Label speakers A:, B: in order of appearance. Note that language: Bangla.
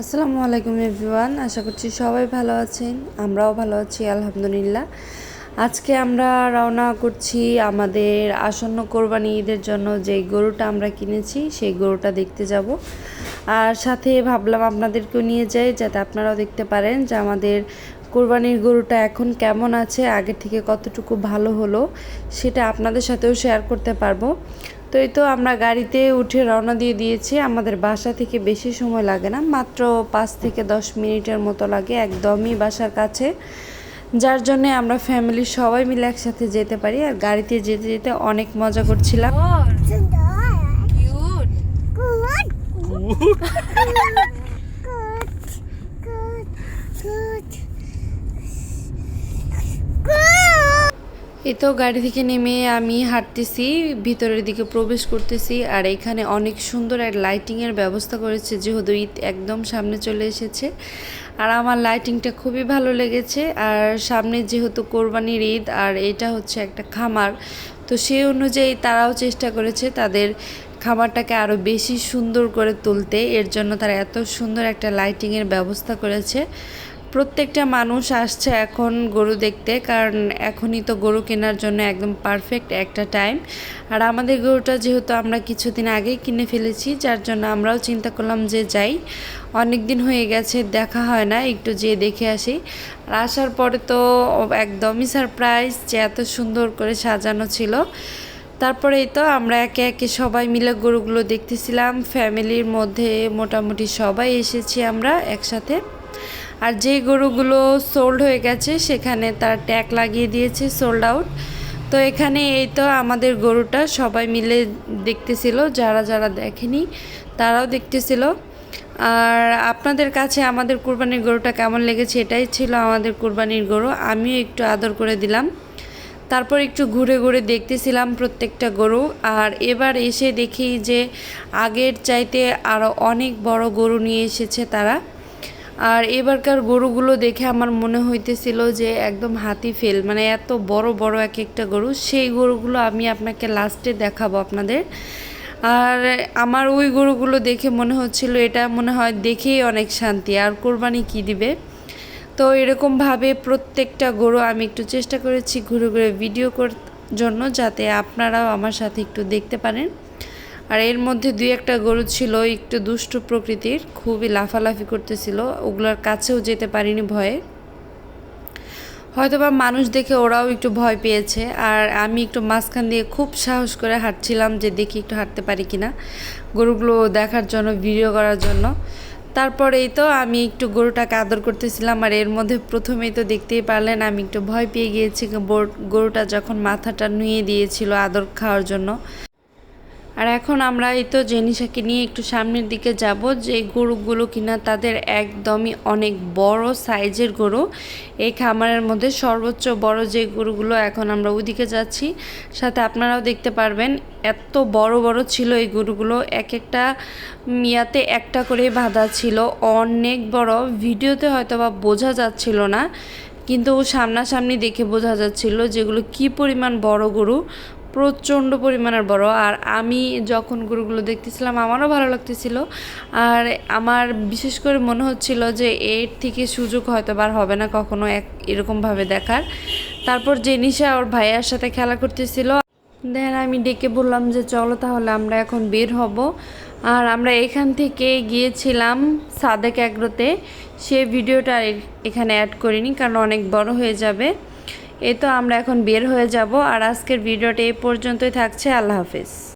A: আসসালামু আলাইকুম এভরিওয়ান, আশা করছি সবাই ভালো আছেন, আমরাও ভালো আছি, আলহামদুলিল্লাহ। আজকে আমরা রওনা করছি আমাদের আসন্ন কোরবানি ঈদের জন্য যে গরুটা আমরা কিনেছি, সেই গরুটা দেখতে যাব। আর সাথে ভাবলাম আপনাদেরকেও নিয়ে যাই, যাতে আপনারাও দেখতে পারেন যে আমাদের কোরবানির গরুটা এখন কেমন আছে, আগে থেকে কতটুকু ভালো হলো, সেটা আপনাদের সাথেও শেয়ার করতে পারব। তো এই তো আমরা গাড়িতে উঠে রওনা দিয়ে দিয়েছি। আমাদের বাসা থেকে বেশি সময় লাগে না মাত্র পাঁচ থেকে দশ মিনিটের মতো লাগে একদমই বাসার কাছে। যার জন্যে আমরা ফ্যামিলি সবাই মিলে একসাথে যেতে পারি আর গাড়িতে যেতে যেতে অনেক মজা করছিলাম। এই তো গাড়ি থেকে নেমে আমি হাঁটতেছি, ভিতরের দিকে প্রবেশ করতেছি, আর এখানে অনেক সুন্দর এক লাইটিংয়ের ব্যবস্থা করেছে, যেহেতু ঈদ একদম সামনে চলে এসেছে। আর আমার লাইটিংটা খুবই ভালো লেগেছে, আর সামনে যেহেতু কোরবানির ঈদ, আর এটা হচ্ছে একটা খামার, তো সেই অনুযায়ী তারাও চেষ্টা করেছে তাদের খামারটাকে আরও বেশি সুন্দর করে তুলতে। এর জন্য তারা এত সুন্দর একটা লাইটিংয়ের ব্যবস্থা করেছে। প্রত্যেকটা মানুষ আসছে এখন গরু দেখতে, কারণ এখনই তো গরু কেনার জন্য একদম পারফেক্ট একটা টাইম আর আমাদের গরুটা যেহেতু আমরা কিছুদিন আগেই কিনে ফেলেছি, যার জন্য আমরাও চিন্তা করলাম যে যাই, অনেক দিন হয়ে গেছে, দেখা হয় না, একটু যেয়ে দেখে আসি। আর আসার পরে তো একদমই সারপ্রাইজ যে এত সুন্দর করে সাজানো ছিল। তারপরে এই তো আমরা একে একে সবাই মিলে গরুগুলো দেখতেছিলাম ফ্যামিলির মধ্যে মোটামুটি সবাই এসেছি আমরা একসাথে। আর যে গরুগুলো সোল্ড হয়ে গেছে, সেখানে তার ট্যাগ লাগিয়ে দিয়েছে সোল্ড আউট তো এখানে এই তো আমাদের গরুটা, সবাই মিলে দেখতেছিল, যারা যারা দেখেনি তারাও দেখতেছিল। আর আপনাদের কাছে আমাদের কুরবানির গরুটা কেমন লেগেছে, এটাই ছিল আমাদের কুরবানির গরু, আমিও একটু আদর করে দিলাম। তারপর একটু ঘুরে ঘুরে দেখতেছিলাম প্রত্যেকটা গরু, আর এবার এসে দেখি যে আগের চাইতে আরও অনেক বড় গরু নিয়ে এসেছে তারা। আর এবারকার গরুগুলো দেখে আমার মনে হইতেছিল যে একদম হাতি ফেল মানে এত বড় বড় এক একটা গরু, সেই গরুগুলো আমি আপনাকে লাস্টে দেখাবো আপনাদের। আর আমার ওই গরুগুলো দেখে মনে হচ্ছিল এটা মনে হয় দেখেই অনেক শান্তি, আর কোরবানি কি দিবে? তো এরকমভাবে প্রত্যেকটা গরু আমি একটু চেষ্টা করেছি ঘুরে ঘুরে ভিডিও কর জন্য, যাতে আপনারাও আমার সাথে একটু দেখতে পারেন। আর এর মধ্যে দুই একটা গরু ছিল, একটু দুষ্টু প্রকৃতির, খুবই লাফালাফি করতেছিল, ওগুলোর কাছেও যেতে পারিনি ভয়ে। হয়তোবা মানুষ দেখে ওরাও একটু ভয় পেয়েছে, আর আমি একটু মাঝখান দিয়ে খুব সাহস করে হাঁটছিলাম যে দেখি একটু হাঁটতে পারি কিনা, গরুগুলো দেখার জন্য, ভিডিও করার জন্য। তারপরেই তো আমি একটু গরুটাকে আদর করতেছিলাম, আর এর মধ্যে প্রথমেই তো দেখতেই পারলেন আমি একটু ভয় পেয়ে গিয়েছি গরুটা যখন মাথাটা নুয়ে দিয়েছিল আদর খাওয়ার জন্য। আর এখন আমরা এই তো জেনিসাকে নিয়ে একটু সামনের দিকে যাব, যে গরুগুলো কিনা তাদের একদমই অনেক বড় সাইজের গরু। এই খামারের মধ্যে সর্বোচ্চ বড় যে গরুগুলো এখন আমরা ওইদিকে যাচ্ছি। সাথে আপনারাও দেখতে পারবেন, এত বড় বড় ছিল এই গরুগুলো, এক একটা মিয়াতে একটা করে বাঁধা ছিল। অনেক বড়, ভিডিওতে হয়তো বা বোঝা যাচ্ছিল না, কিন্তু সামনাসামনি দেখে বোঝা যাচ্ছিল যেগুলো কি পরিমাণ বড় গরু। প্রচণ্ড পরিমাণের বড়। আর আমি যখন গরুগুলো দেখতেছিলাম, আমারও ভালো লাগতেছিল। আর আমার বিশেষ করে মনে হচ্ছিল যে, এর থেকে সুযোগ হয়তো বার হবে না কখনো এক এরকমভাবে দেখার। তারপর যে জেনিসা ওর ভাইয়ার সাথে খেলা করতেছিল, দেন আমি ডেকে বললাম যে, চলো তাহলে আমরা এখন বের হব। আর আমরা এখান থেকে গিয়েছিলাম সাদেক অ্যাগ্রোতে সে ভিডিওটা এখানে অ্যাড করিনি, কারণ অনেক বড় হয়ে যাবে। এই তো আমরা এখন বের হয়ে যাব আর আজকের ভিডিওটা এই পর্যন্তই থাকছে, আল্লাহ হাফেজ।